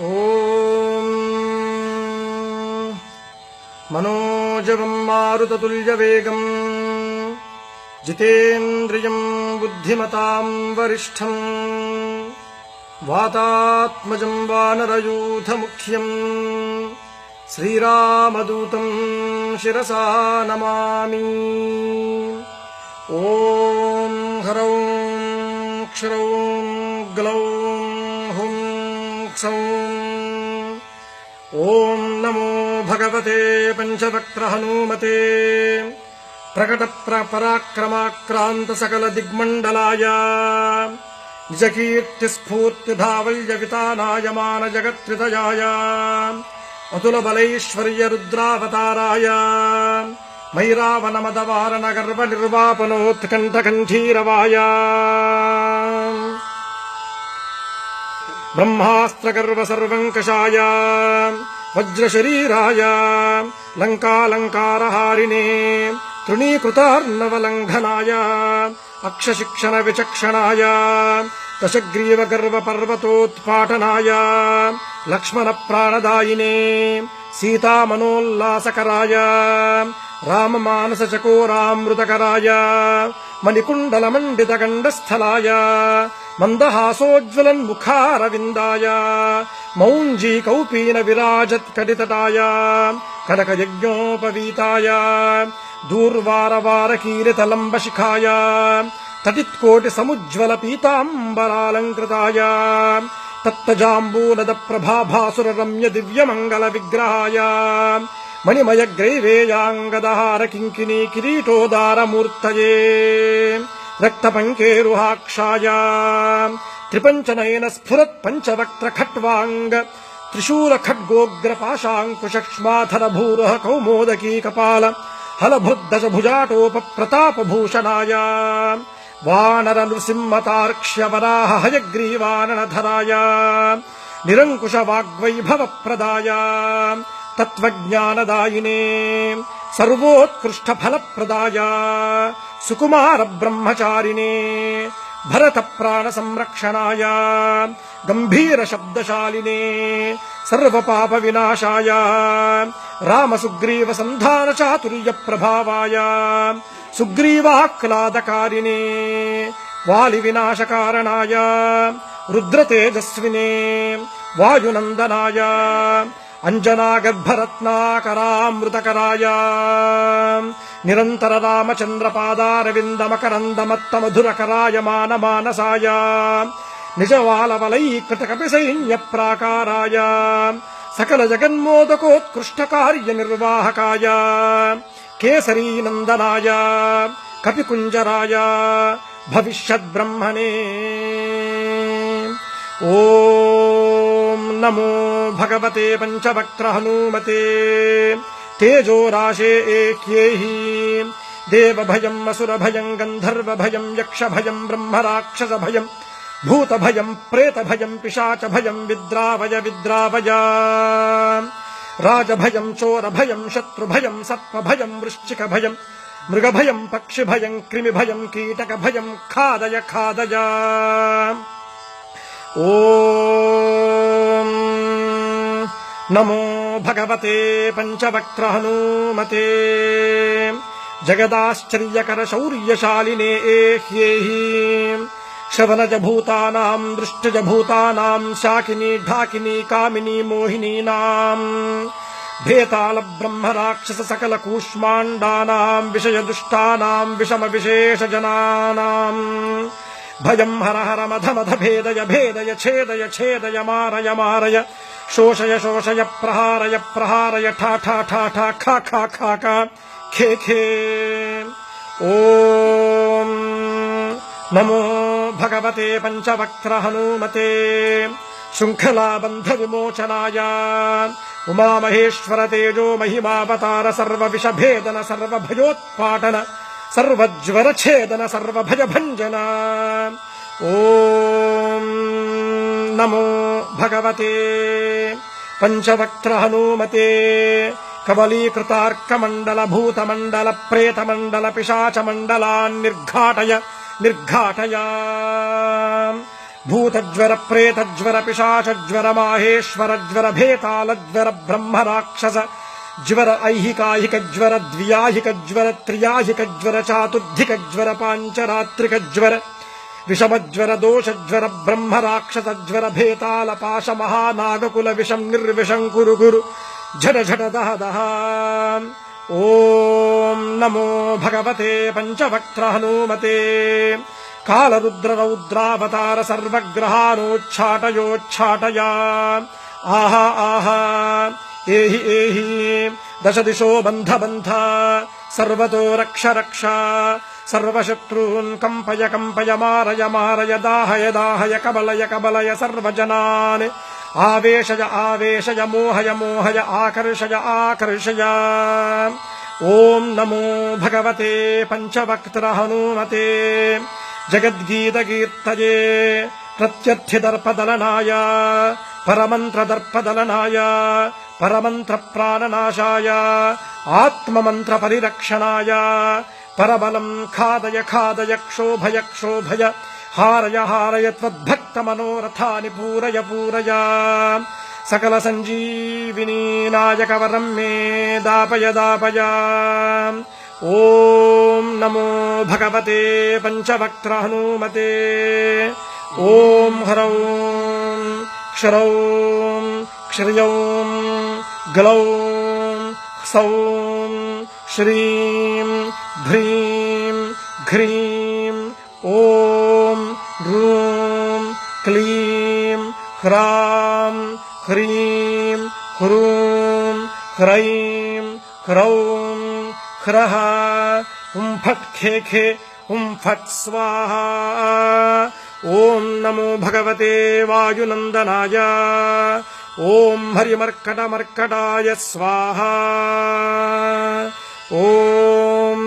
ॐ मनोजवं मारुततुल्यवेगम् जितेन्द्रियम् बुद्धिमतां वरिष्ठम् वातात्मजं वानरयूथमुख्यम् श्रीरामदूतं शिरसा नमामि ॐ हरौं क्षरौं ग्लौं क्षौं ॐ नमो भगवते पञ्चवक्त्रहनूमते प्रकटपराक्रमाक्रान्तसकलदिग्मण्डलाय निजकीर्तिस्फूर्तिधावल्यवितानायमान जगत्कृतयाय अतुलबलैश्वर्यरुद्रावताराय मैरावनमदवारणगर्वनिर्वापनोत्कण्ठकण्ठीरवाय ब्रह्मास्त्रगर्वसर्वङ्कषाय वज्रशरीराय लङ्कालङ्कारहारिणे तृणीकृतार्णवलङ्घनाय अक्षशिक्षणविचक्षणाय दशग्रीवगर्वपर्वतोत्पाटनाय लक्ष्मणप्राणदायिने सीतामनोल्लासकराय राममानसचकोरामृतकराय मणिकुण्डलमण्डितगण्डस्थलाय मन्दहासोज्ज्वलन्मुखारविन्दाय मौञ्जी कौपीन विराजत्कटितटाय कनकयज्ञोपवीताय दूर्वारवारकीरितलम्बशिखाय तटित्कोटिसमुज्ज्वल पीताम्बरालङ्कृताय तप्तजाम्बूनद प्रभाभासुररम्य दिव्यमङ्गल विग्रहाय मणिमयग्रैवेयाङ्गदहार किङ्किनी किरीटोदारमूर्तये रक्तपङ्केरुहाक्षाय त्रिपञ्चनयन स्फुरत् पञ्चवक्त्र खट्वाङ्ग त्रिशूल खड्गोग्रपाशाङ्कुशक्ष्माधर भूरः कौमोदकी कपाल हलभुद्दश వానర నృసింహతార్క్ష్యవరాహ హయగ్రీవాననధరాయ నిరంకుశ వాగ్వైభవ ప్రదాయ తత్వజ్ఞానదాయినే సర్వోత్కృష్ట ఫలప్రదాయ సుకుమార బ్రహ్మచారిణే फलप्रदाय सुकुमार ब्रह्मचारिणे भरत प्राण संरक्षणाय गम्भीर शब्दशालिने सर्वपाप विनाशाय राम सुग्रीव सन्धान चातुर्य प्रभावाय सुग्रीवाह्लादकारिणे वालि विनाशकारणाय रुद्रतेजस्विने वायुनन्दनाय అంజనాగర్భరత్నాకరామృతకరాయ. నిరంతర రామచంద్రపాదారవిందమకరందమత్తమధురకరాయ మానమానసాయ. నిజవాలవలై ప్రాకారాయ సకల జగన్మోదకోత్కృష్ట కార్య నిర్వాహకాయ కేసరీనందనాయ. కపికుంజరాయ. భవిష్యద్బ్రహ్మణే. ఓ नमो भगवते पञ्चवक्त्र हनूमते तेजोराशे एह्येहि देवभयम् असुरभयम् गन्धर्वभयम् यक्षभयम् ब्रह्मराक्षसभयम् भूतभयम् प्रेतभयम् पिशाचभयम् विद्रावय विद्रावय राजभयम् चोरभयम् शत्रुभयम् सर्पभयम् वृश्चिकभयम् मृगभयम् पक्षिभयम् कृमिभयम् कीटकभयम् खादय खादय ॐ नमो भगवते पञ्चवक्त्र हनूमते जगदाश्चर्यकर शौर्यशालिने एह्येहि शवनज भूतानाम् दृष्टज भूतानाम् शाकिनी ढाकिनी कामिनी मोहिनीनाम् भेताल ब्रह्म राक्षस सकल कूष्माण्डानाम् विषय दुष्टानाम् विषम विशेष जनानाम् भयम् हर हर मध मध भेदय भेदय छेदय छेदय मारय मारय శోషయ శోషయ ప్రహారయ ప్రహారయ ఠా ఠా ఠా ఠా ఖా ఖా ఖా ఖా ఖే ఖే ఓం నమో భగవతే పంచవక్ర హనుమతే శృంఖలాబంధ విమోచనాయ ఉమామహేశ్వర తేజో మహిమావతార సర్వవిషభేదన సర్వభయోత్పాటన సర్వజ్వరఛేదన సర్వభయభంజన ఓం నమో भगवते पञ्चवक्त्र हनूमते कबलीकृतार्कमण्डल भूतमण्डल प्रेतमण्डल पिशाचमण्डलान् निर्घाटय निर्घाटय భూతజ్వర ప్రేతజ్వర పిశాచజ్వర మాహేశ్వర జ్వర భేతాళజ్వర బ్రహ్మ రాక్షస జ్వర ఐహికాహిక జ్వర ద్వ్యాహిక జ్వర త్రియాహిక జ్వర చాతుర్థిక జ్వర పాంచరాత్రిక జ్వర విషమజ్వర దోషజ్వర బ్రహ్మ రాక్షస జ్వర భేతాల పాశ మహానాగకుల విషం నిర్విషం కురు గురు ఝట ఝట దహ దహ ఓం నమో భగవతే పంచవక్త్ర హనుమతే కాలరుద్ర రౌద్రావతార సర్వగ్రహానోచ్ఛాటయోచ్ఛాటయా ఆహా एहि एहि। दशदिशो बन्धबन्ध। सर्वतो रक्ष रक्ष। सर्वशत्रून् कम्पय कम्पय मारय मारय दाहय दाहय कबलय कबलय सर्वजनान्। आवेशय आवेशय मोहय मोहय आकर्षय आकर्षय। ॐ नमो भगवते पञ्चवक्त्र पञ्चवक्त्रहनूमते जगद्गीतकीर्तये प्रत्यर्थिदर्पदलनाय परमन्त्रदर्पदलनाय परमन्त्रप्राणनाशाय आत्ममन्त्रपरिरक्षणाय परबलम् खादय खादय क्षोभय क्षोभय हारय हारय त्वद्भक्तमनोरथानि पूरय पूरय। सकलसञ्जीविनी नायकवरम् मे दापय दापय। ॐ नमो भगवते पञ्चवक्त्राहनूमते। ॐ ह्रौ क्ष्रौ क्षिौ ग्लौ ह्सौं श्रीं भ्रीं घ्रीं ॐ ऋं क्लीं ह्रां ह्रीं ह्रूं ह्रैं ह्रौं ह्रः हुं फट् खे खे हुं फट् स्वाहा। ॐ नमो भगवते वायुनन्दनाय ॐ हरिमर्कटमर्कटाय स्वाहा ॐ